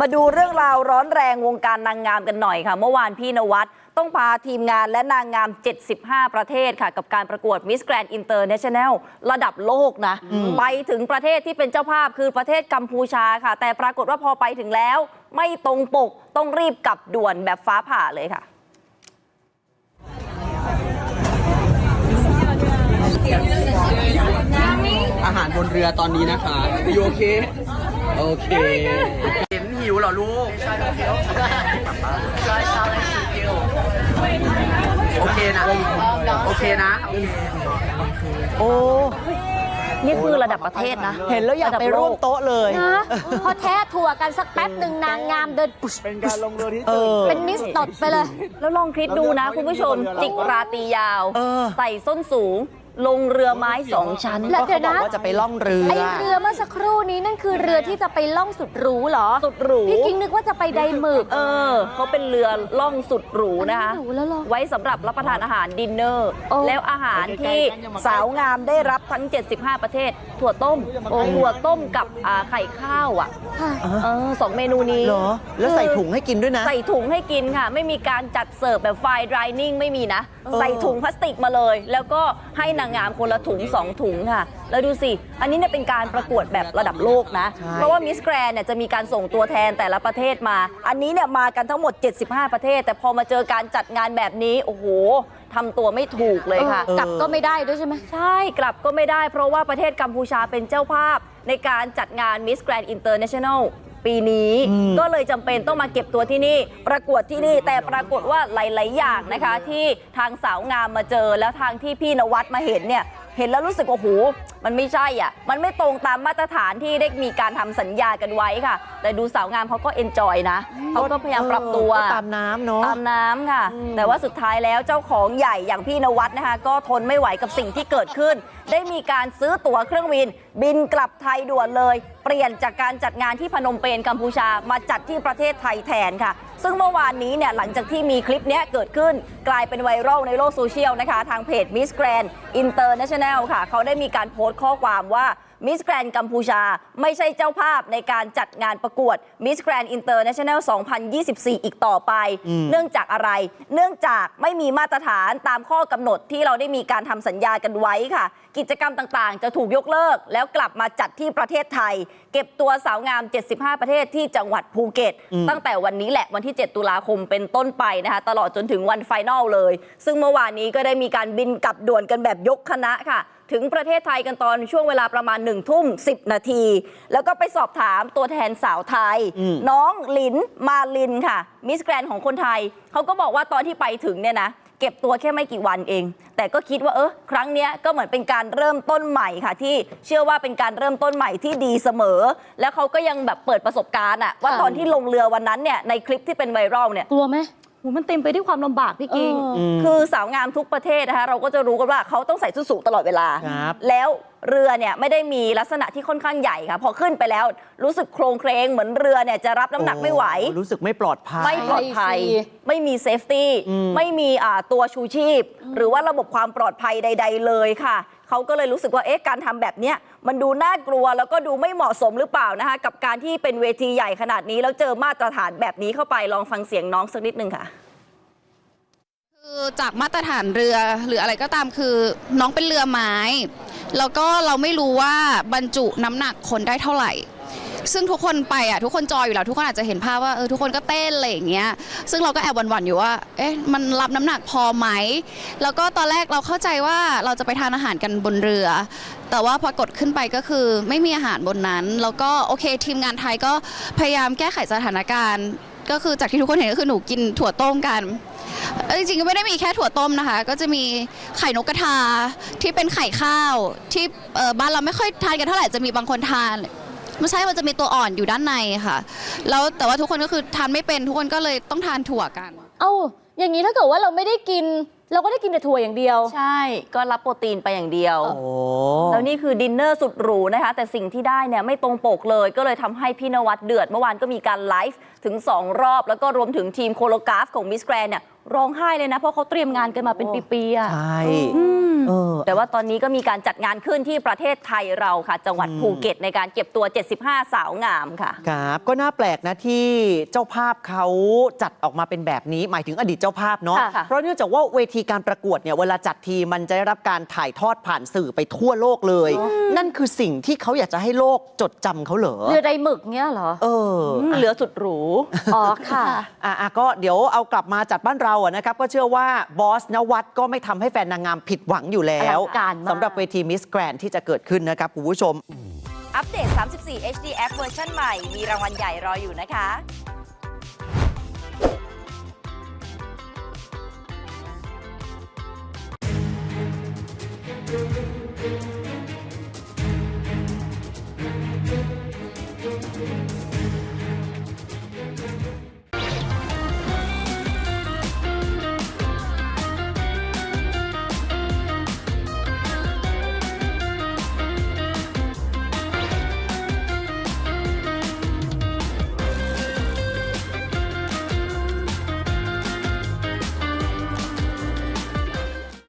มาดูเรื่องราวร้อนแรงวงการนางงามกันหน่อยค่ะ เมื่อวานพี่นวัดต้องพาทีมงานและนางงาม 75 ประเทศค่ะ กับการประกวด Miss Grand International ระดับโลกนะ ไปถึงประเทศที่เป็นเจ้าภาพคือประเทศกัมพูชาค่ะ แต่ปรากฏว่าพอไปถึงแล้ว ไม่ตรงปกต้องรีบกลับด่วนแบบฟ้าผ่าเลยค่ะอาหารบนเรือตอนนี้นะคะอยู่โอเค โอเคเห็นหิวเหรอลูกโอเคนะ โอเคนะ โอ้นี่คือระดับประเทศนะเห็นแล้วอยากไปร่วมโต๊ะเลยนะพอแท้ถั่วกันสักแป๊บหนึ่งนางงามเดินปุ๊ชเป็นการลงเรือที่เออเป็นมิสตดไปเลย แล้วลองคิดดูนะคุณผู้ชมจิกราตรียาวเออใส่ส้นสูง ลงเรือไม้สองชั้นแล้วก็เขาบอกว่าจะไปล่องเรือ ไอเรือเมื่อสักครู่นี้นั่นคือเรือที่จะไปล่องสุดหรูเหรอ สุดหรู พี่กิ้งนึกว่าจะไปไดหมึกเออเขาเป็นเรือล่องสุดหรูนะคะอันนี้หรูแล้วเหรอ ไว้สำหรับรับประทานอาหารดินเนอร์ โอ้ แล้วอาหารที่สาวงามได้รับทั้ง 75 ประเทศ ถั่วต้มโอ้ถั่วต้มกับอ่าไข่ข้าวอะค่ะ เออสองเมนูนี้ เหรอ แล้วใส่ถุงให้กินด้วยนะ ใส่ถุงให้กินค่ะ ไม่มีการจัดเสิร์ฟแบบไฟดรายนิ่งไม่มีนะเออใส่ถุงพลาสติกมาเลย แล้วก็ให้นางงามคนละถุง 2 ถุงค่ะ แล้วดูสิ อันนี้เนี่ยเป็นการประกวดแบบระดับโลกนะใช่เพราะว่ามิสแกรนเนี่ยจะมีการส่งตัวแทนแต่ละประเทศมา อันนี้เนี่ยมากันทั้งหมด 75 ประเทศ แต่พอมาเจอการจัดงานแบบนี้โอ้โหทำตัวไม่ถูกเลยค่ะ กลับก็ไม่ได้ด้วยใช่ไหมใช่กลับก็ไม่ได้ เพราะว่าประเทศกัมพูชาเป็นเจ้าภาพในการจัดงาน Miss Grand International ปีนี้อื มก็เลยจำเป็นต้องมาเก็บตัวที่นี่ ประกวดที่นี่แต่ปรากฏว่าหลาย ๆ อย่างนะคะ ที่ทางสาวงามมาเจอแล้วทางที่พี่นวัดมาเห็นเนี่ยเห็นแล้วรู้สึกว่าโอ้โหมันไม่ใช่อะ มันไม่ตรงตามมาตรฐานที่ได้มีการทำสัญญากันไว้ค่ะ แต่ดูสาวงามเขาก็เอนจอยนะเขาก็พยายามปรับตัวเออก็ตามน้ำเนาะตามน้ำค่ะ แต่ว่าสุดท้ายแล้วเจ้าของใหญ่อย่างพี่นวัดนะคะ ก็ทนไม่ไหวกับสิ่งที่เกิดขึ้น ได้มีการซื้อตั๋วเครื่องบิน บินกลับไทยด่วนเลย เปลี่ยนจากการจัดงานที่พนมเปญกัมพูชามาจัดที่ประเทศไทยแทนค่ะ ซึ่งเมื่อวานนี้เนี่ยหลังจากที่มีคลิปเนี้ยเกิดขึ้นกลายเป็นไวรัลในโลกโซเชียลนะคะ ทางเพจ Miss Grand International ค่ะ เขาได้มีการโพสต์ข้อความว่า มิสแกรนกัมพูชา ไม่ใช่เจ้าภาพในการจัดงานประกวด Miss Grand International 2024 อีกต่อไปอืมเนื่องจากอะไร เนื่องจากไม่มีมาตรฐานตามข้อกำหนดที่เราได้มีการทำสัญญากันไว้ค่ะ กิจกรรมต่างๆ จะถูกยกเลิก แล้วกลับมาจัดที่ประเทศไทย เก็บตัวสาวงาม 75 ประเทศที่จังหวัดภูเก็ตอืมตั้งแต่วันนี้แหละวันที่ 7 ตุลาคมเป็นต้นไปนะคะตลอดจนถึงวันไฟนอลเลย ซึ่งเมื่อวานนี้ก็ได้มีการบินกลับด่วนกันแบบยกคณะค่ะถึงประเทศไทยกันตอนช่วงเวลาประมาณ1ทุ่ม10นาที แล้วก็ไปสอบถามตัวแทนสาวไทยอืมน้องหลินมาลินค่ะ มิสแกรนของคนไทย เขาก็บอกว่าตอนที่ไปถึงเนี่ยนะเก็บตัวแค่ไม่กี่วันเอง แต่ก็คิดว่าเออครั้งเนี้ยก็เหมือนเป็นการเริ่มต้นใหม่ค่ะ ที่เชื่อว่าเป็นการเริ่มต้นใหม่ที่ดีเสมอ แล้วเขาก็ยังแบบเปิดประสบการณ์อะว่าค่ะตอนที่ลงเรือวันนั้นเนี่ยในคลิปที่เป็นไวรัลเนี่ยกลัวไหมโหมันเต็มไปด้วยความลำบากพี่กิงเออมคือสาวงามทุกประเทศนะคะเราก็จะรู้กันว่าเขาต้องใส่ส้นสูงตลอดเวลา ครับ แล้ว เรือเนี่ยไม่ได้มีลักษณะที่ค่อนข้างใหญ่ค่ะพอขึ้นไปแล้วรู้สึกโครงเครงเหมือนเรือเนี่ยจะรับน้ำหนักไม่ไหว โอ้รู้สึกไม่ปลอดภัย ไม่ปลอดภัยใช่สิไม่มีเซฟตี้ อืม ไม่มีอ่าตัวชูชีพ หรือว่าระบบความปลอดภัยใด ๆ เลยค่ะ เขาก็เลยรู้สึกว่า เอ๊ะ การทำแบบเนี้ยมันดูน่ากลัวแล้วก็ดูไม่เหมาะสมหรือเปล่านะคะ กับการที่เป็นเวทีใหญ่ขนาดนี้ แล้วเจอมาตรฐานแบบนี้เข้าไป ลองฟังเสียงน้องสักนิดนึงค่ะ คือจากมาตรฐานเรือหรืออะไรก็ตามคือน้องเป็นเรือไม้ แล้วก็เราไม่รู้ว่าบรรจุน้ำหนักคนได้เท่าไหร่ ซึ่งทุกคนไปอะทุกคนจอยอยู่แล้วทุกคนอาจจะเห็นภาพว่าเออทุกคนก็เต้นอะไรอย่างเงี้ยซึ่งเราก็แอบหวั่นๆอยู่ว่าเอ๊ะมันรับน้ำหนักพอไหมแล้วก็ตอนแรกเราเข้าใจว่าเราจะไปทานอาหารกันบนเรือ แต่ว่าพอกดขึ้นไปก็คือไม่มีอาหารบนนั้น แล้วก็โอเคทีมงานไทยก็พยายามแก้ไขสถานการณ์ ก็คือจากที่ทุกคนเห็นก็คือหนูกินถั่วต้มกันเอ้ยจริงๆก็ไม่ได้มีแค่ถั่วต้มนะคะ ก็จะมีไข่นกกระทาที่เป็นไข่ข้าวที่เอ่อบ้านเราไม่ค่อยทานกันเท่าไหร่จะมีบางคนทานไม่ใช่มันจะมีตัวอ่อนอยู่ด้านในค่ะ แล้วแต่ว่าทุกคนก็คือทานไม่เป็นทุกคนก็เลยต้องทานถั่วกัน เอ้า อย่างนี้ถ้าเกิดว่าเราไม่ได้กิน เราก็ได้กินแต่ถั่วอย่างเดียว ใช่ ก็รับโปรตีนไปอย่างเดียว โอ้แล้วนี่คือดินเนอร์สุดหรูนะคะ แต่สิ่งที่ได้เนี่ยไม่ตรงปกเลย ก็เลยทำให้พี่นวัดเดือด เมื่อวานก็มีการไลฟ์ถึง 2 รอบ แล้วก็รวมถึงทีมโคโลกราฟของมิสแกรนเนี่ยร้องไห้เลยนะ เพราะเขาเตรียมงานกันมาเป็นปีๆอะ ใช่ อืม เออ แต่ว่าตอนนี้ก็มีการจัดงานขึ้นที่ประเทศไทยเราค่ะ จังหวัดอืมภูเก็ตในการเก็บตัว 75 สาวงามค่ะ ครับก็น่าแปลกนะที่เจ้าภาพเขาจัดออกมาเป็นแบบนี้ หมายถึงอดีตเจ้าภาพเนาะค่ะเพราะเนื่องจากว่าเวทีการประกวดเนี่ยเวลาจัดทีมันจะได้รับการถ่ายทอดผ่านสื่อไปทั่วโลกเลยนั่นคือสิ่งที่เขาอยากจะให้โลกจดจำเขาเหรอเรือใดหมึกเงี้ยเหรอ เอออืมเหลือสุดหรู อ๋อค่ะ อะอะก็เดี๋ยวเอากลับมาจัดบ้านเราอะนะครับก็เชื่อว่าบอสนวัตก็ไม่ทำให้แฟนนางงามผิดหวังอยู่แล้วอลังการมาก สำหรับเวทีมิสแกรนที่จะเกิดขึ้นนะครับคุณผู้ชม อัปเดต 34 HDF เวอร์ชันใหม่ มีรางวัลใหญ่รออยู่นะคะ